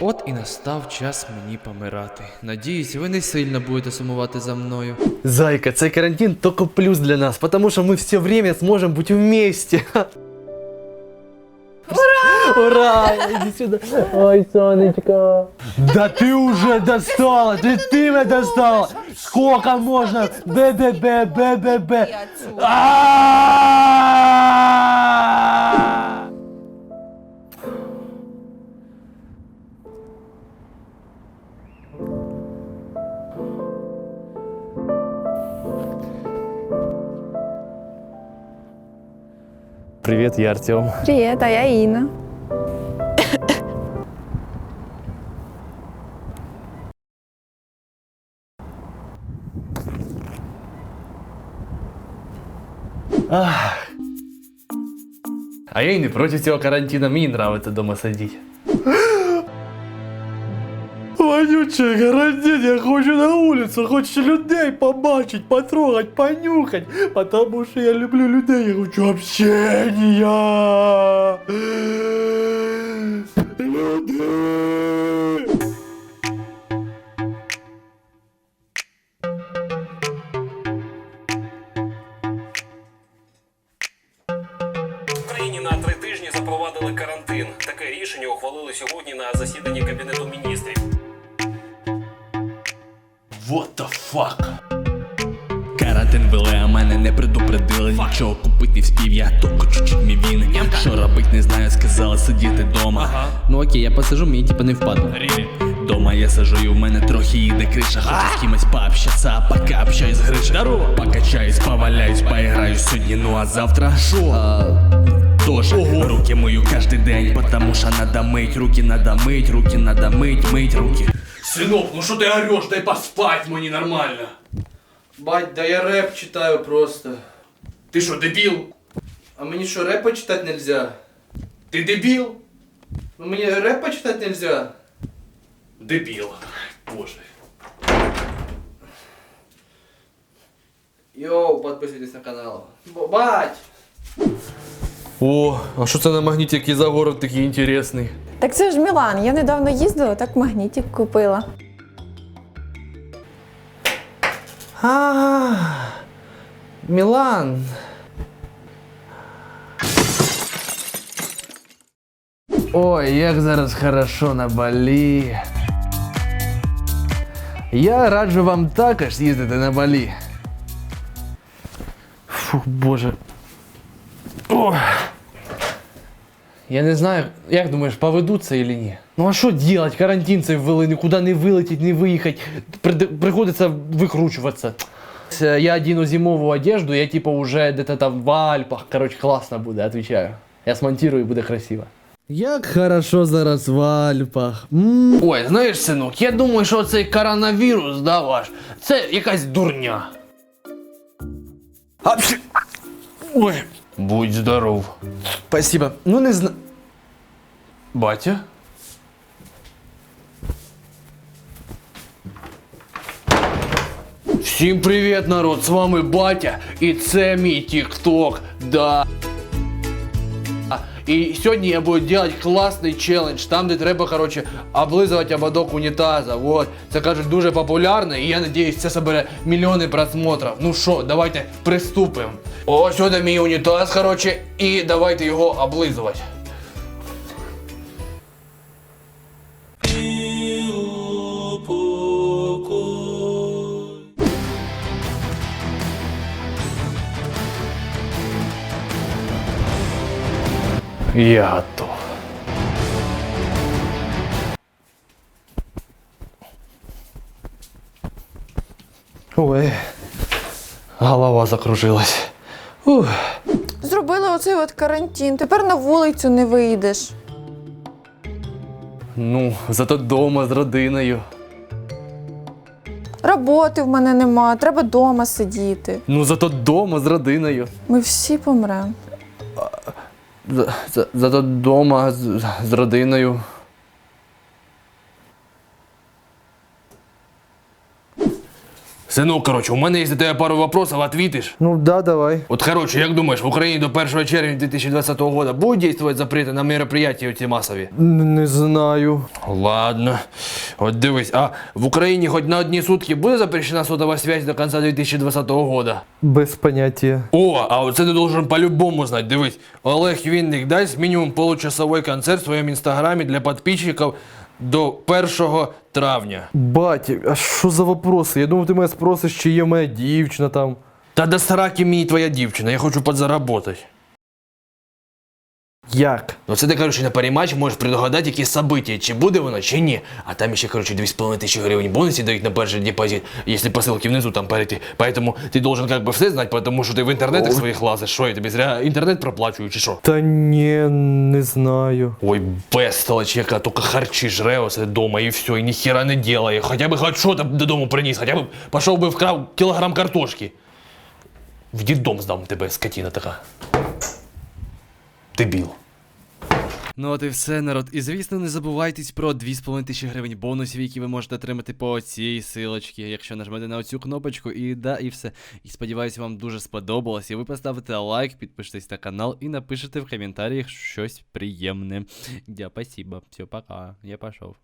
От і настав час мені помирати. Надіюсь, ви не сильно будете сумувати за мною. Зайка, цей карантин только плюс для нас, потому что мы все время сможем быть вместе. Ура! Ура! Иди сюда. Ой, сонечко. Да ты уже достала, ты, ты меня достала. Сколько можно? Б-б-б, б-б-б. А! Привет, я Артем. Привет, а я Інна. А я и не против цього карантина, мені нравится дома сидеть Вонючий карантин, я хочу на вулицю, хочу людей побачить, потрогать, понюхать, потому що я люблю людей, я хочу общения. Люди. В Україні на три тижні запровадили карантин. Таке рішення ухвалили сьогодні на засіданні кабінету міністрів. What the fuck? Карантин вели, а мене не предупредили Нічого купити не вспів, я тільки чуть-чуть мій він Що робить, не знаю, сказали сидіти дома Ну окей, я посижу, мені типа не впаде. Дома я сижу, і в мене трохи їде криша Хочу з кимось пообщаться, а пока общаюсь гриша Здорово! Покачаюсь, поваляюсь, поиграюсь сьогодні, ну а завтра Шо? Тоже руки мою каждый день, потому что надо мыть, руки надо мыть, руки надо мыть, мыть руки. Сынок, ну что ты орешь? Дай поспать мне нормально. Бать, да я рэп читаю просто. Ты что, дебил? А мені що, рэп почитати нельзя? Ты дебил? Ну мені рэп почитати нельзя? Дебил. Боже. Йоу, підписуйтесь на канал. Б- Бать! О, а що це на магніті який за город такий інтересний? Так це ж Мілан. Я недавно їздила, так магнітик купила. А, Мілан. Ой, як зараз хорошо на Балі. Я раджу вам також їздити на Балі. Фух, боже. Ох. Я не знаю, як думаєш, поведуться или ні? Ну а що делать? Карантин цей ввели, нікуди не вилетіть, не виїхати. Прид- Приходиться викручуватися. Э, Я одену зимовую одежду, я типа уже где-то там в Альпах. Короче, классно буде, отвечаю. Я смонтирую і буде красиво. Як хорошо зараз в Альпах. Ой, знаєш, синок, я думаю, що цей коронавірус, да, ваш, це якась дурня. А, пш- Ой, будь здоров. Спасибо. Ну не зна... Батя? Всім привіт, народ! З вами Батя, і це мій TikTok, да. І сьогодні я буду делать класний челендж, там, де треба, короче, облизувати ободок унітаза. Вот. Це кажуть дуже популярно, і я надіюсь, це собере мільйони просмотрів. Ну що, давайте приступимо. Ось сюди мій унітаз, короче, і давайте його облизувати. Я готов. Ой, голова закружилась. Ух. Зробила оцей от карантин. Тепер на вулицю не вийдеш. Ну, зато дома з родиною. Роботи в мене нема, треба вдома сидіти. Ну, зато дома з родиною. Ми всі помремо. За, за, зато дома з, з родиною. Синок, короче, у мене є до тебе пару вопросов, ответишь? Ну да, давай. Вот, короче, як думаешь, в Україні до 1 червня 2020 года будуть действовать запрети на мероприятия ці масові? Н- Не знаю. Ладно. От дивись, а в Україні хоч на одні сутки буде запрещена сотова связь до конца 2020 года? Без поняття. О, а оце ти должен по-любому знати. Дивись, Олег Вінник дасть мінімум получасовий концерт в своєму інстаграмі для підписчиків до 1 травня. Батя, а що за вопроси? Я думав, ти мене спросиш, чи є моя дівчина там. Та до сраки мені твоя дівчина, я хочу подзаработати. Як? Ну це ти, коротше, на парімач можеш предугадати якісь события, чи буде воно, чи ні. А там ще, коротше, 2,5 тисячі гривень бонусів дають на перший депозит, якщо по ссылке внизу там перейти. Поэтому ти должен как бы все знати, тому що ти в інтернетах своїх лазиш. Що, я тобі зря інтернет проплачую, чи що? Та ні, не знаю. Ой, безстолочь, яка тільки харчі жре оце дома і все, і ніхіра не делає. Хоча б хоч що там додому приніс, хоча б пішов би вкрав кілограм картошки. В діддом здам тебе, скотіна така. Дебіл. Ну от і все, народ. І звісно, не забувайтесь про 2,5 тисячі гривень бонусів, які ви можете отримати по цій силочці, якщо нажмете на оцю кнопочку, і да, і все. І сподіваюся, вам дуже сподобалось. І ви поставите лайк, підпишитесь на канал і напишете в коментарях щось приємне. Дя, спасибо. Все, пока. Я пішов.